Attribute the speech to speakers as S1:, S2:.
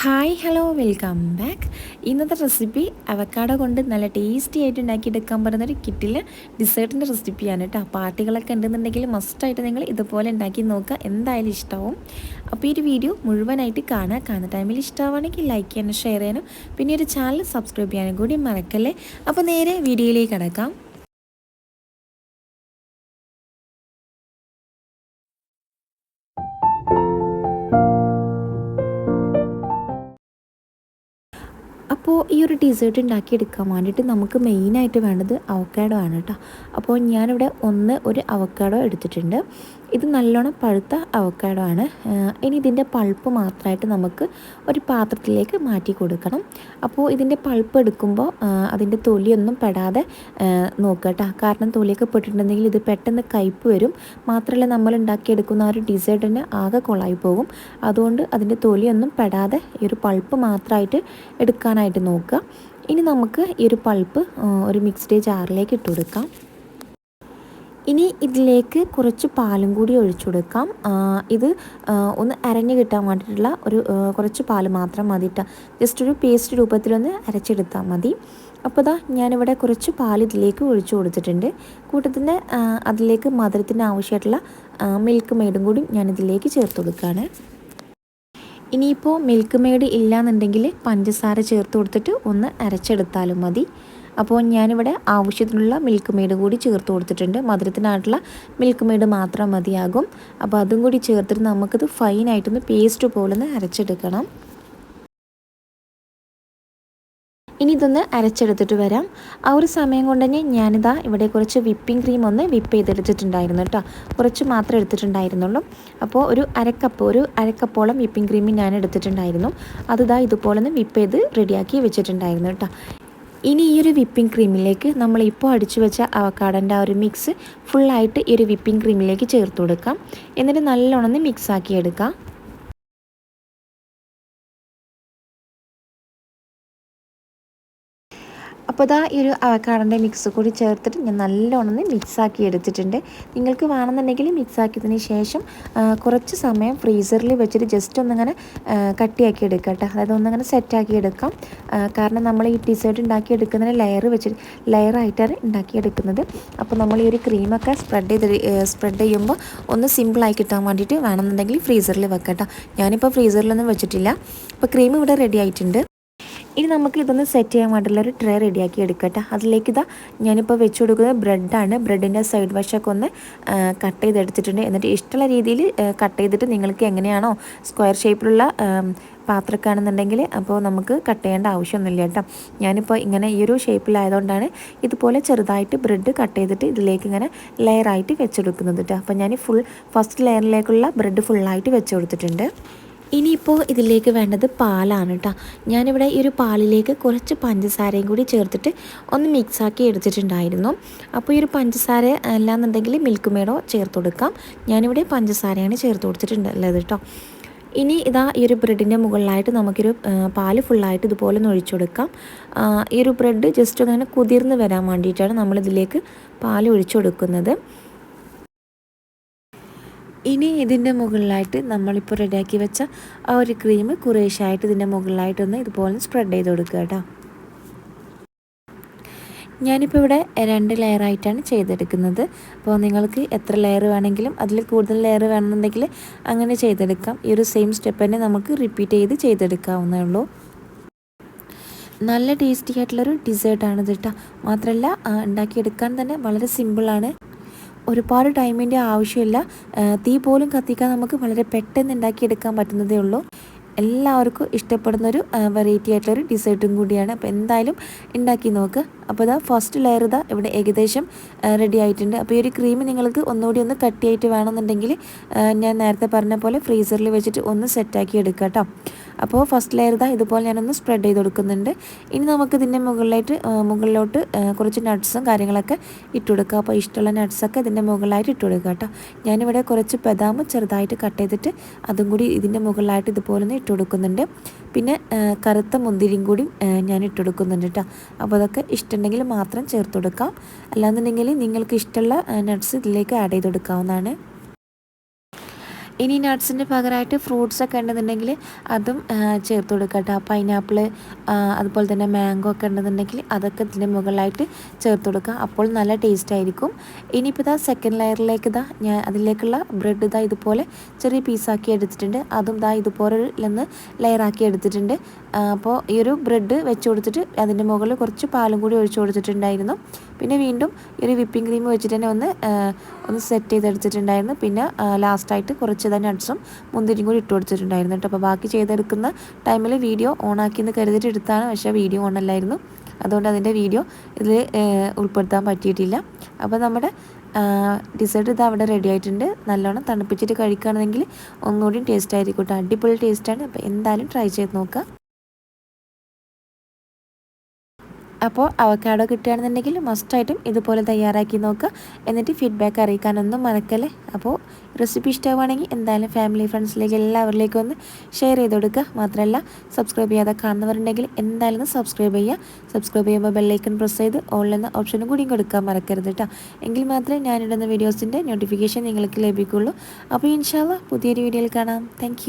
S1: Hi hello welcome back ഇന്നത്തെ recipe avocado കൊണ്ട് നല്ല ടേസ്റ്റി ആയിട്ട് ഉണ്ടാക്കിയെടുക്കാൻ പറ്റുന്ന ഒരു കിറ്റിൽ ഡിസേർട്ടിന്റെ റെസിപ്പിയാണ് കേട്ടോ. പാർട്ടികളൊക്കെ ഉണ്ടെന്നുണ്ടെങ്കിൽ മസ്റ്റായിട്ട് നിങ്ങൾ ഇതുപോലെ ഉണ്ടാക്കി നോക്കുക. എന്തായാലും ഇഷ്ടമാവും അപ്പോൾ ഈ ഒരു വീഡിയോ മുഴുവനായിട്ട് കാണുക. കാണുന്ന ടൈമിൽ ഇഷ്ടമാവുകയാണെങ്കിൽ ലൈക്ക് ചെയ്യാനും ഷെയർ ചെയ്യാനും പിന്നെ ഒരു ചാനൽ സബ്സ്ക്രൈബ് ചെയ്യാനും കൂടി മറക്കല്ലേ? അപ്പോൾ നേരെ വീഡിയോയിലേക്ക് കിടക്കാം. അപ്പോൾ ഈ ഒരു ഡെസേർട്ട് ഉണ്ടാക്കിയെടുക്കാൻ വേണ്ടിയിട്ട് നമുക്ക് മെയിനായിട്ട് വേണ്ടത് അവക്കാഡോ ആണ് കേട്ടോ അപ്പോൾ ഞാനിവിടെ ഒന്ന് ഒരു അവക്കാഡോ എടുത്തിട്ടുണ്ട്. ഇത് നല്ലോണം പഴുത്ത അവക്കാഡോ ആണ്. ഇനി ഇതിന്റെ പൾപ്പ് മാത്രമായിട്ട് നമുക്ക് ഒരു പാത്രത്തിലേക്ക് മാറ്റി കൊടുക്കണം. അപ്പോൾ ഇതിന്റെ പൾപ്പ് എടുക്കുമ്പോൾ അതിന്റെ തൊലിയൊന്നും പെടാതെ നോക്കുക കാരണം തൊലിയൊക്കെ പെട്ടിട്ടുണ്ടെങ്കിൽ ഇത് പെട്ടെന്ന് കയ്പ്പ് വരും. മാത്രമല്ല നമ്മൾ ഉണ്ടാക്കിയെടുക്കുന്ന ആ ഒരു ഡിസേർട്ടിന് ആകെ കൊളായി പോകും. അതുകൊണ്ട് അതിന്റെ തൊലിയൊന്നും പെടാതെ ഈ ഒരു പൾപ്പ് മാത്രമായിട്ട് എടുക്കാനായിട്ട് നോക്കുക. ഇനി നമുക്ക് ഈ ഒരു പൾപ്പ് ഒരു മിക്സ്ഡ് ജാറിലേക്ക് ഇട്ട് കൊടുക്കാം. ഇനി ഇതിലേക്ക് കുറച്ച് പാലും കൂടി ഒഴിച്ചു കൊടുക്കാം. ഇത് ഒന്ന് അരഞ്ഞു കിട്ടാൻ വേണ്ടിയിട്ടുള്ള ഒരു കുറച്ച് പാൽ മാത്രം മതി ജസ്റ്റ് ഒരു പേസ്റ്റ് രൂപത്തിലൊന്ന് അരച്ചെടുത്താൽ മതി. അപ്പോൾ ഇതാ ഞാനിവിടെ കുറച്ച് പാൽ ഇതിലേക്ക് ഒഴിച്ചു കൊടുത്തിട്ടുണ്ട്. കൂട്ടത്തിന്റെ അതിലേക്ക് മധുരത്തിന് ആവശ്യമായിട്ടുള്ള മിൽക്ക് മെയ്ഡും കൂടി ഞാനിതിലേക്ക് ചേർത്ത് കൊടുക്കുകയാണ് ഇനിയിപ്പോൾ മിൽക്ക് മെയ്ഡ് ഇല്ലാന്നുണ്ടെങ്കിൽ പഞ്ചസാര ചേർത്ത് കൊടുത്തിട്ട് ഒന്ന് അരച്ചെടുത്താലും മതി. അപ്പോൾ ഞാനിവിടെ ആവശ്യത്തിനുള്ള മിൽക്ക് മെയ്ഡ് കൂടി ചേർത്ത് കൊടുത്തിട്ടുണ്ട്. മധുരത്തിനായിട്ടുള്ള മിൽക്ക് മെയ്ഡ് മാത്രം മതിയാകും. അപ്പോൾ അതും കൂടി ചേർത്തിട്ട് നമുക്കിത് ഫൈനായിട്ടൊന്ന് പേസ്റ്റ് പോലെ ഒന്ന് അരച്ചെടുക്കണം. ഇനി ഇതൊന്ന് അരച്ചെടുത്തിട്ട് വരാം. ആ ഒരു സമയം കൊണ്ട് തന്നെ ഞാനിതാ ഇവിടെ കുറച്ച് വിപ്പിംഗ് ക്രീം ഒന്ന് വിപ്പ് ചെയ്തെടുത്തിട്ടുണ്ടായിരുന്നു കേട്ടോ. കുറച്ച് മാത്രം എടുത്തിട്ടുണ്ടായിരുന്നുള്ളൂ. അപ്പോൾ ഒരു അരക്കപ്പ് ഒരു അരക്കപ്പോളം വിപ്പിംഗ് ക്രീം ഞാൻ എടുത്തിട്ടുണ്ടായിരുന്നു അതിതാ ഇതുപോലെ ഒന്ന് വിപ്പ് ചെയ്ത് റെഡിയാക്കി വെച്ചിട്ടുണ്ടായിരുന്നു കേട്ടോ. ഇനി ഈ ഒരു വിപ്പിംഗ് ക്രീമിലേക്ക് നമ്മൾ ഇപ്പോൾ അടിച്ചു വെച്ച അവക്കാടന്റെ ആ ഒരു മിക്സ് ഫുള്ളായിട്ട് ഈ ഒരു വിപ്പിംഗ് ക്രീമിലേക്ക് ചേർത്ത് കൊടുക്കാം. എന്നിട്ട് നല്ലോണം മിക്സ് ആക്കി എടുക്കാം. അപ്പോൾ ഇതാ ഈ ഒരു അവക്കാടന്റെ മിക്സ് കൂടി ചേർത്തിട്ട് ഞാൻ നല്ലോണം മിക്സാക്കി എടുത്തിട്ടുണ്ട്. നിങ്ങൾക്ക് വേണമെന്നുണ്ടെങ്കിൽ മിക്സാക്കിയതിന് ശേഷം കുറച്ച് സമയം ഫ്രീസറിൽ വെച്ചിട്ട് ജസ്റ്റ് ഒന്നിങ്ങനെ കട്ടിയാക്കി എടുക്കുക കേട്ടോ. അതായത് ഒന്നിങ്ങനെ സെറ്റാക്കി എടുക്കാം. കാരണം നമ്മൾ ഈ ഡിസേർട്ട് ഉണ്ടാക്കി എടുക്കുന്നതിന് ലെയർ വെച്ചിട്ട് ലെയറായിട്ടാണ് ഉണ്ടാക്കിയെടുക്കുന്നത് അപ്പോൾ നമ്മൾ ഈ ഒരു ക്രീമൊക്കെ സ്പ്രെഡ് ചെയ്ത് സ്പ്രെഡ് ചെയ്യുമ്പോൾ ഒന്ന് സിമ്പിളായി കിട്ടാൻ വേണ്ടിയിട്ട് വേണമെന്നുണ്ടെങ്കിൽ ഫ്രീസറിൽ വെക്കാം കേട്ടോ. ഞാനിപ്പോൾ ഫ്രീസറിലൊന്നും വെച്ചിട്ടില്ല. അപ്പോൾ ക്രീം ഇവിടെ റെഡി ആയിട്ടുണ്ട്. ഇനി നമുക്ക് ഇതൊന്ന് സെറ്റ് ചെയ്യാൻ വേണ്ടിയുള്ള ഒരു ട്രേ റെഡിയാക്കി എടുക്കട്ടെ. അതിലേക്ക് ഇതാ ഞാനിപ്പോൾ വെച്ച് കൊടുക്കുന്നത് ബ്രെഡാണ് ബ്രെഡിന്റെ സൈഡ് വശമൊക്കെ ഒന്ന് കട്ട് ചെയ്തെടുത്തിട്ടുണ്ട്. എന്നിട്ട് ഇഷ്ടമുള്ള രീതിയിൽ കട്ട് ചെയ്തിട്ട് നിങ്ങൾക്ക് എങ്ങനെയാണോ സ്ക്വയർ ഷേപ്പിലുള്ള പാത്രക്കാണെന്നുണ്ടെങ്കിൽ അപ്പോൾ നമുക്ക് കട്ട് ചെയ്യേണ്ട ആവശ്യമൊന്നുമില്ല കേട്ടോ. ഞാനിപ്പോൾ ഇങ്ങനെ ഈ ഒരു ഷേപ്പിലായതുകൊണ്ടാണ് ഇതുപോലെ ചെറുതായിട്ട് ബ്രെഡ് കട്ട് ചെയ്തിട്ട് ഇതിലേക്ക് ഇങ്ങനെ ലെയറായിട്ട് വെച്ചെടുക്കുന്നത് കേട്ടോ. അപ്പോൾ ഞാൻ ഫുൾ ഫസ്റ്റ് ലെയറിലേക്കുള്ള ബ്രെഡ് ഫുള്ളായിട്ട് വെച്ച് കൊടുത്തിട്ടുണ്ട്. ഇനിയിപ്പോൾ ഇതിലേക്ക് വേണ്ടത് പാലാണ് കേട്ടോ ഞാനിവിടെ ഈ ഒരു പാലിലേക്ക് കുറച്ച് പഞ്ചസാരയും കൂടി ചേർത്തിട്ട് ഒന്ന് മിക്സാക്കി എടുത്തിട്ടുണ്ടായിരുന്നു. അപ്പോൾ ഈ ഒരു പഞ്ചസാര അല്ലാന്നുണ്ടെങ്കിൽ മിൽക്ക് മേഡോ ചേർത്ത് കൊടുക്കാം. ഞാനിവിടെ പഞ്ചസാരയാണ് ചേർത്ത് കൊടുത്തിട്ടുണ്ടല്ലത് കേട്ടോ ഇനി ഇതാ ഈ ഒരു ബ്രെഡിന്റെ മുകളിലായിട്ട് നമുക്കൊരു പാൽ ഫുള്ളായിട്ട് ഇതുപോലെ ഒന്ന് ഒഴിച്ചു കൊടുക്കാം. ഈ ഒരു ബ്രെഡ് ജസ്റ്റ് ഒന്ന് കുതിർന്ന് വരാൻ വേണ്ടിയിട്ടാണ് നമ്മളിതിലേക്ക് പാൽ ഒഴിച്ചു കൊടുക്കുന്നത്. ഇനി ഇതിന്റെ മുകളിലായിട്ട് നമ്മളിപ്പോൾ റെഡിയാക്കി വെച്ച ആ ഒരു ക്രീം കുറേശ്ശായിട്ട് ഇതിന്റെ മുകളിലായിട്ടൊന്ന് ഇതുപോലെ സ്പ്രെഡ് ചെയ്ത് കൊടുക്കുക കേട്ടോ. ഞാനിപ്പോൾ ഇവിടെ രണ്ട് ലെയറായിട്ടാണ് ചെയ്തെടുക്കുന്നത്. അപ്പോൾ നിങ്ങൾക്ക് എത്ര ലെയർ വേണമെങ്കിലും അതിൽ കൂടുതൽ ലെയർ വേണമെന്നുണ്ടെങ്കിൽ അങ്ങനെ ചെയ്തെടുക്കാം. ഈ ഒരു സെയിം സ്റ്റെപ്പ് തന്നെ നമുക്ക് റിപ്പീറ്റ് ചെയ്ത് ചെയ്തെടുക്കാവുന്നേ ഉള്ളൂ. നല്ല ടേസ്റ്റി ആയിട്ടുള്ളൊരു ഡിസേർട്ടാണ് ഇത് കേട്ടോ. മാത്രമല്ല ഉണ്ടാക്കിയെടുക്കാൻ തന്നെ വളരെ സിമ്പിളാണ് ഒരുപാട് ടൈമിന്റെ ആവശ്യമില്ല. തീ പോലും കത്തിക്കാൻ നമുക്ക് വളരെ പെട്ടെന്ന് ഉണ്ടാക്കിയെടുക്കാൻ പറ്റുന്നതേ ഉള്ളൂ. എല്ലാവർക്കും ഇഷ്ടപ്പെടുന്ന ഒരു വെറൈറ്റി ആയിട്ടുള്ളൊരു ഡിസേർട്ടും കൂടിയാണ്. അപ്പോൾ എന്തായാലും ഉണ്ടാക്കി നോക്ക്. അപ്പോൾ ഇതാ ഫസ്റ്റ് ലെയർ ഇതാ ഇവിടെ ഏകദേശം റെഡി ആയിട്ടുണ്ട്. അപ്പോൾ ഈ ഒരു ക്രീം നിങ്ങൾക്ക് ഒന്നുകൂടി ഒന്ന് കട്ടിയായിട്ട് വേണമെന്നുണ്ടെങ്കിൽ ഞാൻ നേരത്തെ പറഞ്ഞ പോലെ ഫ്രീസറിൽ വെച്ചിട്ട് ഒന്ന് സെറ്റാക്കി എടുക്കാം കേട്ടോ അപ്പോൾ ഫസ്റ്റ് ലെയർ ഇതാ ഇതുപോലെ ഞാനൊന്ന് സ്പ്രെഡ് ചെയ്ത് കൊടുക്കുന്നുണ്ട്. ഇനി നമുക്ക് ഇതിന്റെ മുകളിലായിട്ട് മുകളിലോട്ട് കുറച്ച് നട്ട്സും കാര്യങ്ങളൊക്കെ ഇട്ട് കൊടുക്കുക അപ്പോൾ ഇഷ്ടമുള്ള നട്ട്സൊക്കെ ഇതിന്റെ മുകളിലായിട്ട് ഇട്ട് കൊടുക്കുക കേട്ടോ. ഞാനിവിടെ കുറച്ച് ബദാം ചെറുതായിട്ട് കട്ട് ചെയ്തിട്ട് അതും കൂടി ഇതിന്റെ മുകളിലായിട്ട് ഇതുപോലെ ഒന്ന് ഇട്ട് കൊടുക്കുന്നുണ്ട്. പിന്നെ കറുത്ത മുന്തിരിയും കൂടി ഞാൻ ഇട്ട് കൊടുക്കുന്നുണ്ട് കേട്ടോ. അപ്പോൾ അതൊക്കെ ഇഷ്ടമുണ്ടെങ്കിൽ മാത്രം ചേർത്ത് കൊടുക്കാം. അല്ലാന്നുണ്ടെങ്കിൽ നിങ്ങൾക്ക് ഇഷ്ടമുള്ള നട്ട്സ് ഇതിലേക്ക് ആഡ് ചെയ്ത് കൊടുക്കാവുന്നതാണ്. ഇനി നട്ട്സിന്റെ പകരമായിട്ട് ഫ്രൂട്ട്സ് ഒക്കെ ഉണ്ടെന്നുണ്ടെങ്കിൽ അതും ചേർത്ത് കൊടുക്കുക കേട്ടോ പൈനാപ്പിൾ അതുപോലെ തന്നെ മാംഗോ ഒക്കെ ഉണ്ടെന്നുണ്ടെങ്കിൽ അതൊക്കെ ഇതിന്റെ മുകളിലായിട്ട് ചേർത്ത് കൊടുക്കുക അപ്പോൾ നല്ല ടേസ്റ്റ് ആയിരിക്കും. ഇനിയിപ്പോൾ ഇതാ സെക്കൻഡ് ലെയറിലേക്ക് ഇതാ ഞാൻ അതിലേക്കുള്ള ബ്രെഡ് ഇതാ ഇതുപോലെ ചെറിയ പീസാക്കി എടുത്തിട്ടുണ്ട്. അതും ഇതാ ഇതുപോലെ നിന്ന് ലെയറാക്കി എടുത്തിട്ടുണ്ട്. അപ്പോൾ ഈ ഒരു ബ്രെഡ് വെച്ച് കൊടുത്തിട്ട് അതിന്റെ മുകളിൽ കുറച്ച് പാലും കൂടി ഒഴിച്ചു കൊടുത്തിട്ടുണ്ടായിരുന്നു. പിന്നെ വീണ്ടും ഈ ഒരു വിപ്പിംഗ് ക്രീം വെച്ചിട്ട് തന്നെ ഒന്ന് ഒന്ന് സെറ്റ് ചെയ്തെടുത്തിട്ടുണ്ടായിരുന്നു. പിന്നെ ലാസ്റ്റായിട്ട് കുറച്ച് തന്നെ നട്ട്സും മുന്തിരിയും കൂടി ഇട്ട് കൊടുത്തിട്ടുണ്ടായിരുന്നു കേട്ടോ. അപ്പോൾ ബാക്കി ചെയ്തെടുക്കുന്ന ടൈമിൽ വീഡിയോ ഓണാക്കി എന്ന് കരുതിയിട്ട് എടുത്താണ്. പക്ഷേ വീഡിയോ ഓണല്ലായിരുന്നു അതുകൊണ്ട് അതിന്റെ വീഡിയോ ഇതിൽ ഉൾപ്പെടുത്താൻ പറ്റിയിട്ടില്ല. അപ്പോൾ നമ്മുടെ ഡിസേർട്ട് ഇത് അവിടെ റെഡി ആയിട്ടുണ്ട്. നല്ലോണം തണുപ്പിച്ചിട്ട് കഴിക്കുകയാണെങ്കിൽ ഒന്നുകൂടി ടേസ്റ്റ് ആയിരിക്കും കേട്ടോ. അടിപൊളി ടേസ്റ്റാണ് അപ്പോൾ എന്തായാലും ട്രൈ ചെയ്ത് നോക്കുക. അപ്പോൾ അവക്കാടോ കിട്ടുകയാണെന്നുണ്ടെങ്കിൽ മസ്റ്റായിട്ടും ഇതുപോലെ തയ്യാറാക്കി നോക്കുക. എന്നിട്ട് ഫീഡ്ബാക്ക് അറിയിക്കാനൊന്നും മറക്കല്ലേ? അപ്പോൾ റെസിപ്പി ഇഷ്ടമാണെങ്കിൽ എന്തായാലും ഫാമിലി ഫ്രണ്ട്സിലേക്ക് എല്ലാവരിലേക്കും ഒന്ന് ഷെയർ ചെയ്ത് കൊടുക്കുക. മാത്രമല്ല സബ്സ്ക്രൈബ് ചെയ്യാതെ കാണുന്നവരുണ്ടെങ്കിൽ എന്തായാലും ഒന്ന് സബ്സ്ക്രൈബ് ചെയ്യുക. സബ്സ്ക്രൈബ് ചെയ്യുമ്പോൾ ബെല്ലൈക്കൺ പ്രസ് ചെയ്ത് ഓൾ എന്ന ഓപ്ഷനും കൂടിയും കൊടുക്കാൻ മറക്കരുത് കേട്ടോ. എങ്കിൽ മാത്രമേ ഞാനിടുന്ന വീഡിയോസിന്റെ നോട്ടിഫിക്കേഷൻ നിങ്ങൾക്ക് ലഭിക്കുള്ളൂ അപ്പോൾ ഇൻഷാല്ല പുതിയൊരു വീഡിയോയിൽ കാണാം. താങ്ക്